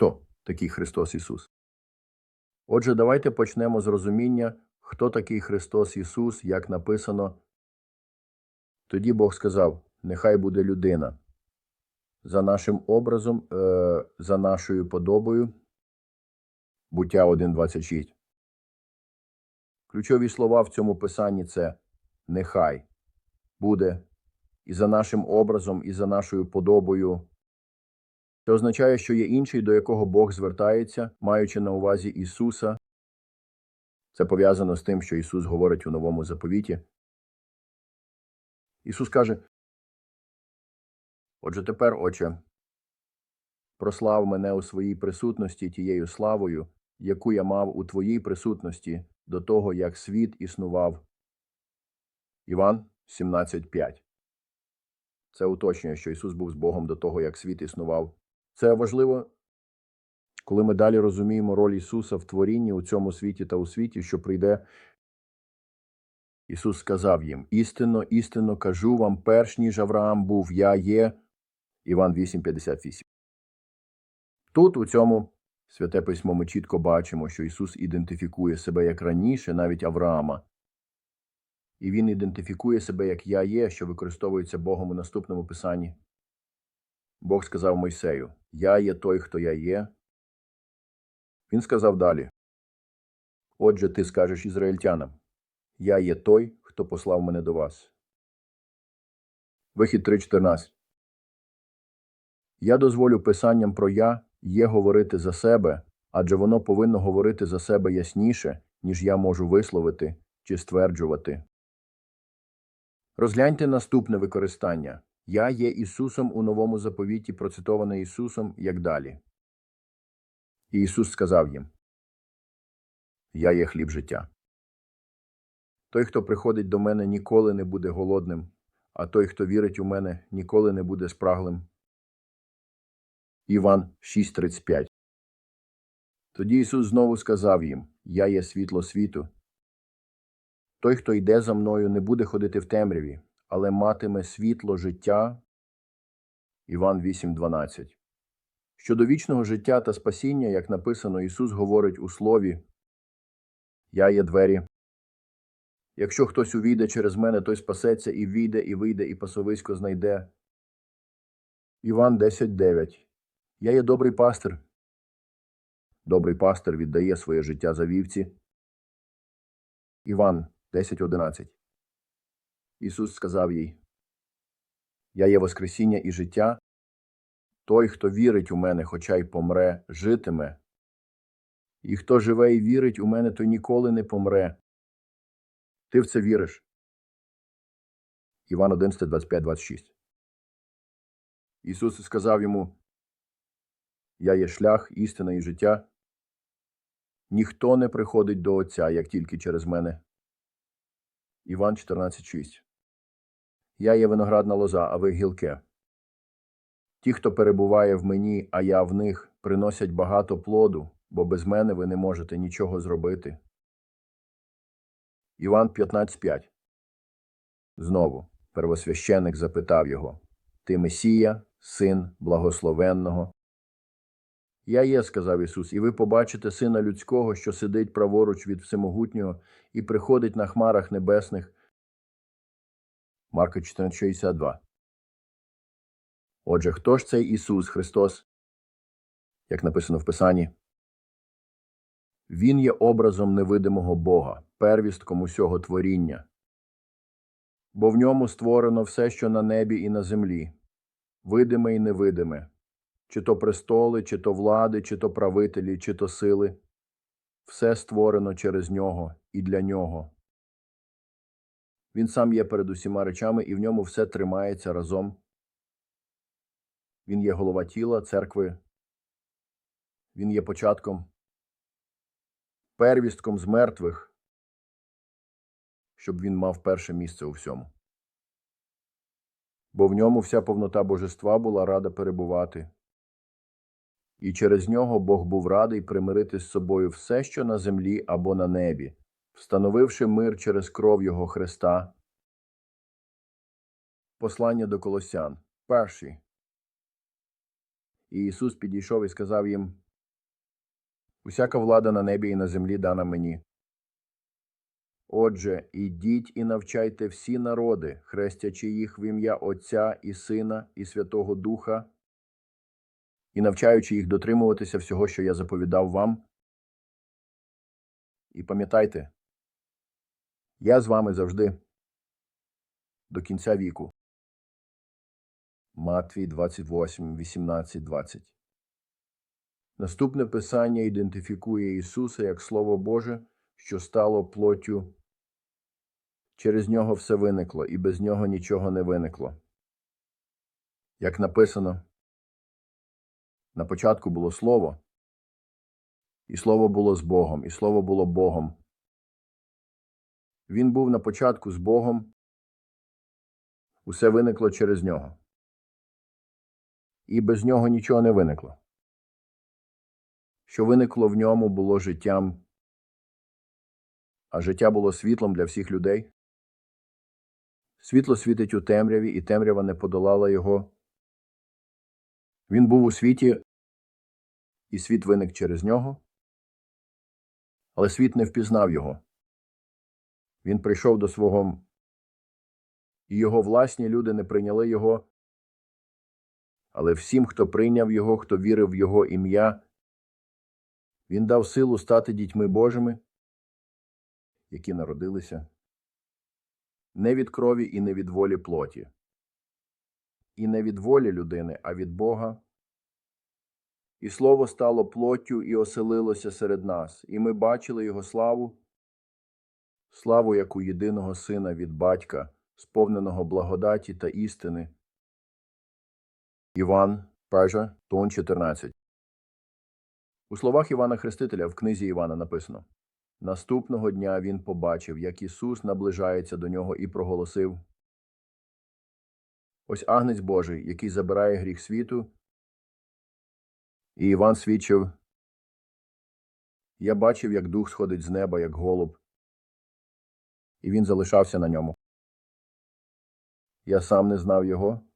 Хто такий Христос Ісус? Отже, давайте почнемо з розуміння, хто такий Христос Ісус, як написано. Тоді Бог сказав: Нехай буде людина. За нашим образом, е, за нашою подобою. Буття 1.26. Ключові слова в цьому писанні це нехай буде і за нашим образом, і за нашою подобою. Це означає, що є інший, до якого Бог звертається, маючи на увазі Ісуса. Це пов'язано з тим, що Ісус говорить у новому заповіті. Ісус каже: Отже, тепер, Отче, прослав мене у своїй присутності тією славою, яку я мав у Твоїй присутності до того, як світ існував. Іван 17.5 Це уточнює, що Ісус був з Богом до того, як світ існував. Це важливо, коли ми далі розуміємо роль Ісуса в творінні у цьому світі та у світі, що прийде. Ісус сказав їм: Істинно, істинно кажу вам, перш ніж Авраам був, я є. Іван 8,58. Тут, у цьому святе письмо, ми чітко бачимо, що Ісус ідентифікує себе як раніше, навіть Авраама. І Він ідентифікує себе як Я є, що використовується Богом у наступному писанні. Бог сказав Мойсею: Я є той, хто я є. Він сказав далі: Отже, ти скажеш ізраїльтянам: Я є той, хто послав мене до вас. Вихід 3.14 Я дозволю писанням про я є говорити за себе, адже воно повинно говорити за себе ясніше, ніж я можу висловити чи стверджувати. Розгляньте наступне використання. Я є Ісусом у новому заповіті, процитоване Ісусом, як далі. І Ісус сказав їм: Я є хліб життя. Той, хто приходить до мене, ніколи не буде голодним, а той, хто вірить у мене, ніколи не буде спраглим. Іван 6.35 Тоді Ісус знову сказав їм: Я є світло світу. Той, хто йде за мною, не буде ходити в темряві, але матиме світло життя. Іван 8.12 Щодо вічного життя та спасіння, як написано, Ісус говорить у слові Я є двері. Якщо хтось увійде через мене, той спасеться і війде, і вийде, і пасовисько знайде. Іван 10.9 Я є добрий пастир. Добрий пастир віддає своє життя за вівці. Іван 10.11 Ісус сказав їй Я є Воскресіння і життя. Той, хто вірить у мене, хоча й помре, житиме. І хто живе і вірить у мене, той ніколи не помре. Ти в це віриш? Іван 11, 25, 26 Ісус сказав йому Я є шлях, істина і життя. Ніхто не приходить до Отця, як тільки через мене. Іван 14.6 Я є виноградна лоза, а ви гілке. Ті, хто перебуває в мені, а я в них, приносять багато плоду, бо без мене ви не можете нічого зробити. Іван 15.5 Знову первосвященик запитав його Ти Месія, син благословенного. Я є, сказав Ісус, і ви побачите Сина Людського, що сидить праворуч від Всемогутнього і приходить на хмарах небесних. Марка 14,62 Отже, хто ж цей Ісус Христос? Як написано в Писанні? Він є образом невидимого Бога, первістком усього творіння. Бо в ньому створено все, що на небі і на землі, видиме і невидиме, чи то престоли, чи то влади, чи то правителі, чи то сили. Все створено через нього і для нього. Він сам є перед усіма речами, і в ньому все тримається разом. Він є голова тіла, церкви. Він є початком, первістком з мертвих, щоб він мав перше місце у всьому. Бо в ньому вся повнота божества була рада перебувати. І через нього Бог був радий примирити з собою все, що на землі або на небі, встановивши мир через кров Його Христа. Послання до Колосян. Перший. І Ісус підійшов і сказав їм Усяка влада на небі і на землі дана мені. Отже, ідіть і навчайте всі народи, хрестячи їх в ім'я Отця і Сина і Святого Духа, і навчаючи їх дотримуватися всього, що я заповідав вам. І пам'ятайте, я з вами завжди до кінця віку. Матвій 28, 18, 20. Наступне писання ідентифікує Ісуса як Слово Боже, що стало плоттю. Через нього все виникло, і без нього нічого не виникло. Як написано, на початку було Слово, і Слово було з Богом, і Слово було Богом. Він був на початку з Богом, усе виникло через нього. І без нього нічого не виникло. Що виникло в ньому було життям, а життя було світлом для всіх людей. Світло світить у темряві, і темрява не подолала його. Він був у світі, і світ виник через нього, але світ не впізнав його. Він прийшов до свого, і його власні люди не прийняли його. Але всім, хто прийняв його, хто вірив в його ім'я, він дав силу стати дітьми Божими, які народилися не від крові і не від волі плоті, і не від волі людини, а від Бога. І слово стало плоттю і оселилося серед нас, і ми бачили його славу, славу як у єдиного сина від батька, сповненого благодаті та істини. Іван, Пежа, Тон 14. У словах Івана Хрестителя в книзі Івана написано Наступного дня він побачив, як Ісус наближається до нього і проголосив Ось агнець Божий, який забирає гріх світу. І Іван свідчив Я бачив, як дух сходить з неба, як голуб, і він залишався на ньому. Я сам не знав його.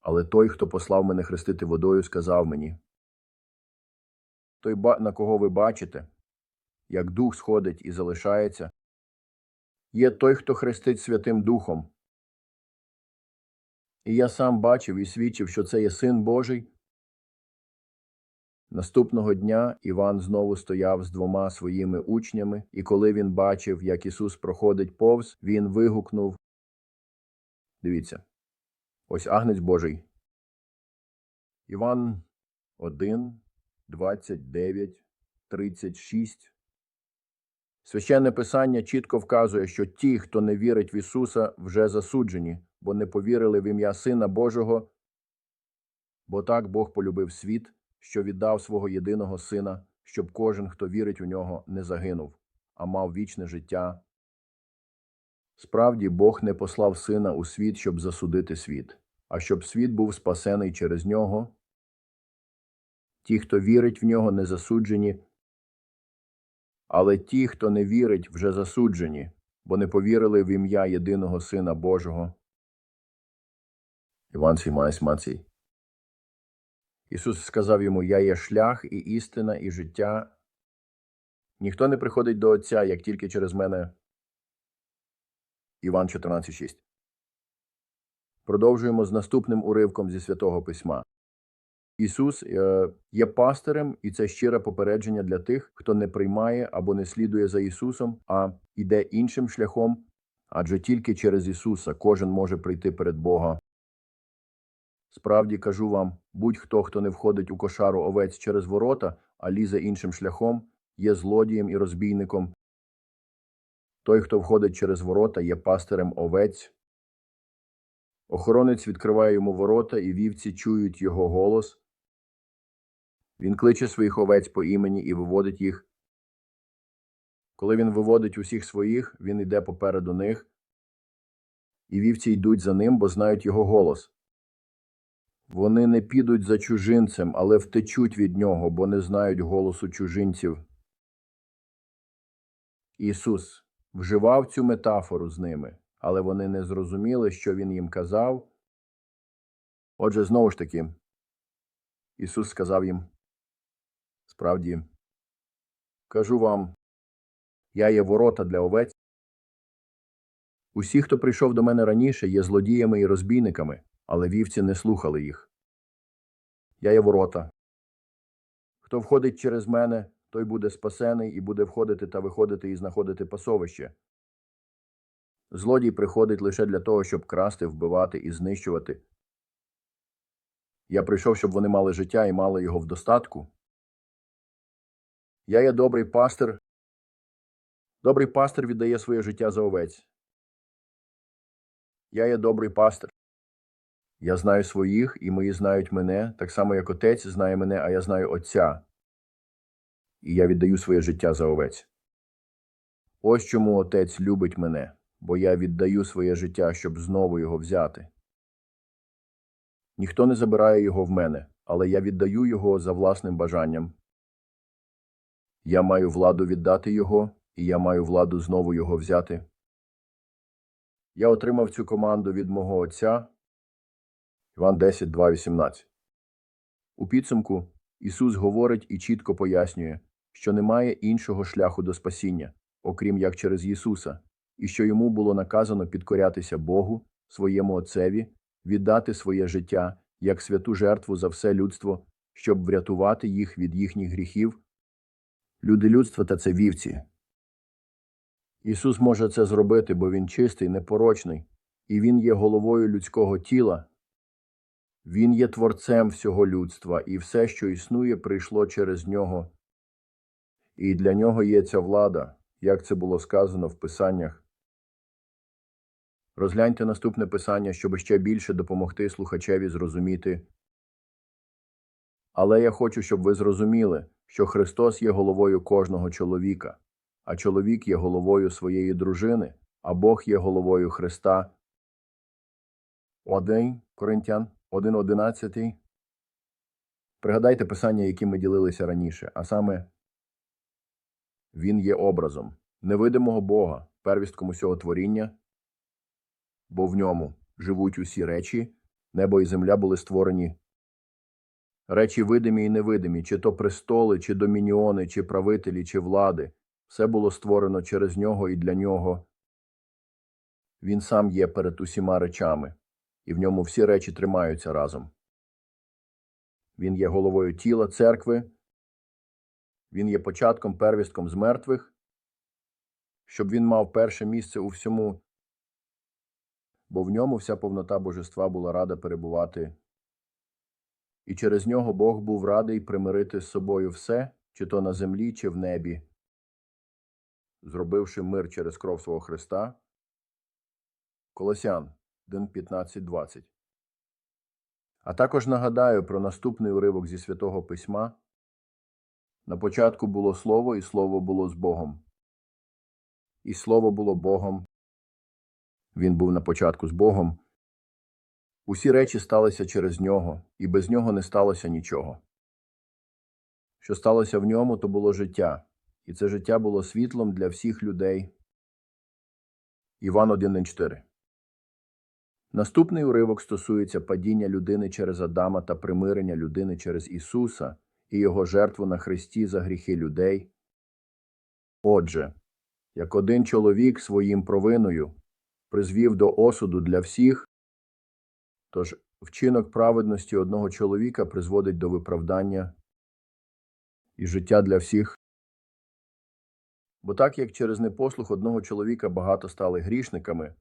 Але той, хто послав мене хрестити водою, сказав мені той, на кого ви бачите, як дух сходить і залишається, є той, хто хрестить Святим Духом. І я сам бачив і свідчив, що це є Син Божий. Наступного дня Іван знову стояв з двома своїми учнями, і коли він бачив, як Ісус проходить повз, він вигукнув Дивіться, ось агнець Божий. Іван 1, 29, 36. Священне Писання чітко вказує, що ті, хто не вірить в Ісуса, вже засуджені, бо не повірили в ім'я Сина Божого, бо так Бог полюбив світ, що віддав свого єдиного Сина, щоб кожен, хто вірить у нього, не загинув, а мав вічне життя. Справді, Бог не послав Сина у світ, щоб засудити світ, а щоб світ був спасений через нього. Ті, хто вірить в нього, не засуджені, але ті, хто не вірить, вже засуджені, бо не повірили в ім'я єдиного Сина Божого. Іван 17. Ісус сказав йому: Я є шлях і істина, і життя. Ніхто не приходить до Отця, як тільки через мене. Іван 14.6. Продовжуємо з наступним уривком зі святого письма. Ісус е, є пастирем, і це щире попередження для тих, хто не приймає або не слідує за Ісусом, а йде іншим шляхом, адже тільки через Ісуса кожен може прийти перед Бога. Справді кажу вам, будь-хто, хто не входить у кошару овець через ворота, а лізе іншим шляхом, є злодієм і розбійником. Той, хто входить через ворота, є пастирем овець. Охоронець відкриває йому ворота, і вівці чують його голос. Він кличе своїх овець по імені і виводить їх. Коли він виводить усіх своїх, він йде попереду них, і вівці йдуть за ним, бо знають його голос. Вони не підуть за чужинцем, але втечуть від нього, бо не знають голосу чужинців. Ісус вживав цю метафору з ними, але вони не зрозуміли, що він їм казав. Отже, знову ж таки, Ісус сказав їм Справді, кажу вам, я є ворота для овець. Усі, хто прийшов до мене раніше, є злодіями і розбійниками, але вівці не слухали їх. Я є ворота. Хто входить через мене, той буде спасений і буде входити та виходити і знаходити пасовище. Злодій приходить лише для того, щоб красти, вбивати і знищувати. Я прийшов, щоб вони мали життя і мали його в достатку. Я є добрий пастир. Добрий пастир віддає своє життя за овець. Я є добрий пастир. Я знаю своїх, і мої знають мене, так само, як отець знає мене, а я знаю Отця. І я віддаю своє життя за овець. Ось чому отець любить мене, бо я віддаю своє життя, щоб знову його взяти. Ніхто не забирає його в мене, але я віддаю його за власним бажанням. Я маю владу віддати його, і я маю владу знову його взяти. Я отримав цю команду від мого отця. Іван 10, 2, 18. У підсумку Ісус говорить і чітко пояснює, що немає іншого шляху до спасіння, окрім як через Ісуса, і що йому було наказано підкорятися Богу, своєму Отцеві, віддати своє життя як святу жертву за все людство, щоб врятувати їх від їхніх гріхів. Люди людства та це вівці. Ісус може це зробити, бо Він чистий, непорочний, і Він є головою людського тіла. Він є творцем всього людства, і все, що існує, прийшло через нього. І для нього є ця влада, як це було сказано в Писаннях. Розгляньте наступне писання, щоб ще більше допомогти слухачеві зрозуміти. Але я хочу, щоб ви зрозуміли, що Христос є головою кожного чоловіка, а чоловік є головою своєї дружини, а Бог є головою Христа. 1 Коринтян 1.11. Пригадайте писання, які ми ділилися раніше, а саме Він є образом невидимого Бога, первістком усього творіння, бо в ньому живуть усі речі, небо і земля були створені. Речі видимі і невидимі, чи то престоли, чи домініони, чи правителі, чи влади, все було створено через нього і для нього. Він сам є перед усіма речами, і в ньому всі речі тримаються разом. Він є головою тіла церкви, він є початком первістком з мертвих, щоб він мав перше місце у всьому, бо в ньому вся повнота божества була рада перебувати. І через нього Бог був радий примирити з собою все, чи то на землі, чи в небі, зробивши мир через кров свого Христа. Колосян 1.15.20 А також нагадаю про наступний уривок зі Святого Письма. На початку було Слово, і Слово було з Богом. І Слово було Богом. Він був на початку з Богом. Усі речі сталися через нього, і без нього не сталося нічого. Що сталося в ньому, то було життя, і це життя було світлом для всіх людей. Іван 1.4 Наступний уривок стосується падіння людини через Адама та примирення людини через Ісуса і Його жертву на Христі за гріхи людей. Отже, як один чоловік своїм провиною призвів до осуду для всіх, Тож вчинок праведності одного чоловіка призводить до виправдання і життя для всіх. Бо так як через непослух одного чоловіка багато стали грішниками,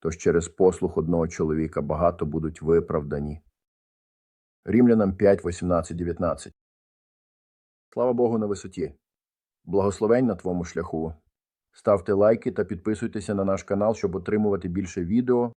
тож через послух одного чоловіка багато будуть виправдані. Рімлянам 5, 18, 19 Слава Богу на висоті. Благословень на твоєму шляху. Ставте лайки та підписуйтеся на наш канал, щоб отримувати більше відео